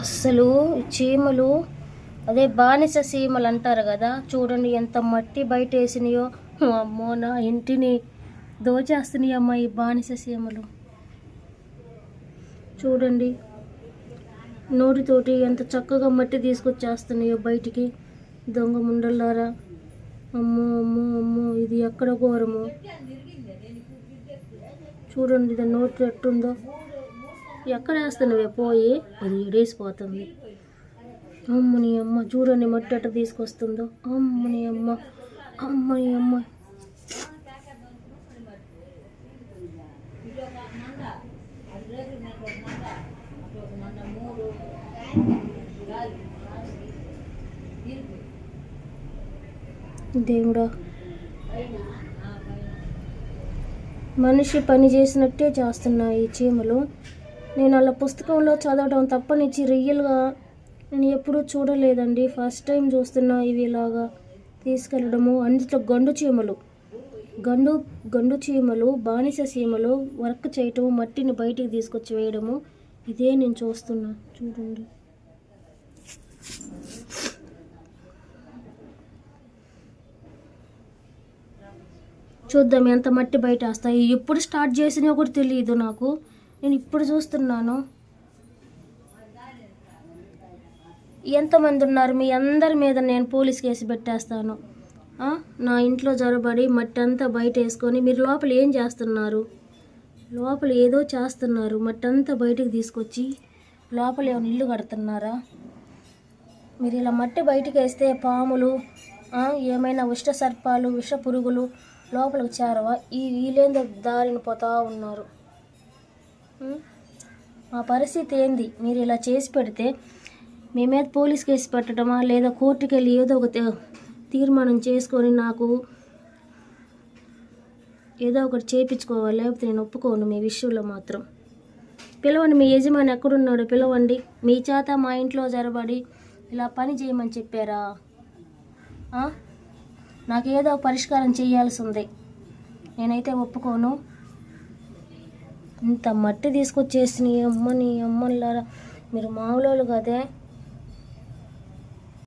అస్సలు చీమలు అదే బానిస చీమలు అంటారు కదా. చూడండి ఎంత మట్టి బయట వేసినాయో అమ్మో నా ఇంటిని దోచేస్తున్నాయి అమ్మ ఈ బానిస చీమలు. చూడండి నోటితోటి ఎంత చక్కగా మట్టి తీసుకొచ్చేస్తున్నాయో బయటికి. దొంగ ముండల్లారా. అమ్మో అమ్మో అమ్మో ఇది ఎక్కడ ఘోరము? చూడండి ఇది నోటి ఎట్టుందో. ఎక్కడ వేస్తున్నావే పోయి? అది ఎడేసిపోతుంది. అమ్మని అమ్మ చూడండి మట్టి అట్ట తీసుకొస్తుందో. అమ్మని అమ్మ అమ్మని అమ్మ. దేవుడా మనిషి పని చేసినట్టే చేస్తున్నాయి చీమలు. నేను అలా పుస్తకంలో చదవడం తప్పనిచ్చి రియల్గా నేను ఎప్పుడూ చూడలేదండి. ఫస్ట్ టైం చూస్తున్నా ఇవి ఇలాగా తీసుకెళ్ళడము. అందులో గండు చీమలు. గండు గండు చీమలు బానిస చీమలు వర్క్ చేయటము మట్టిని బయటికి తీసుకొచ్చి వేయడము. ఇదే నేను చూస్తున్నా. చూడండి. చూద్దాం ఎంత మట్టి బయట వస్తాయి. ఎప్పుడు స్టార్ట్ చేసినా కూడా తెలియదు నాకు. నేను ఇప్పుడు చూస్తున్నాను. ఎంతమంది ఉన్నారు? మీ అందరి మీద నేను పోలీస్ కేసు పెట్టేస్తాను. నా ఇంట్లో జరబడి మట్టి అంతా బయట వేసుకొని మీరు లోపల ఏం చేస్తున్నారు? లోపల ఏదో చేస్తున్నారు. మట్టి అంతా బయటికి తీసుకొచ్చి లోపల ఏమైనా ఇల్లు కడుతున్నారా? మీరు ఇలా మట్టి బయటికి వేస్తే పాములు ఏమైనా విష సర్పాలు విష పురుగులు లోపలికి చేరవా? ఈ వీలేందో దారిని పోతా ఉన్నారు. మా పరిస్థితి ఏంది? మీరు ఇలా చేసి పెడితే మీ మీద పోలీస్ కేసు పెట్టడమా లేదా కోర్టుకి వెళ్ళి ఏదో ఒక తీర్మానం చేసుకొని నాకు ఏదో ఒకటి చేయించుకోవాలి లేకపోతే నేను ఒప్పుకోను మీ విషయంలో మాత్రం. పిలవండి మీ యజమాని ఎక్కడున్నాడు పిలవండి. మీ చేత మా ఇంట్లో జరబడి ఇలా పని చేయమని చెప్పారా? నాకు ఏదో పరిష్కారం చేయాల్సి ఉంది. నేనైతే ఒప్పుకోను. ఇంత మట్టి తీసుకొచ్చేసినాయి అమ్మని అమ్మ నీ అమ్మలారా మీరు మామూలు కదే.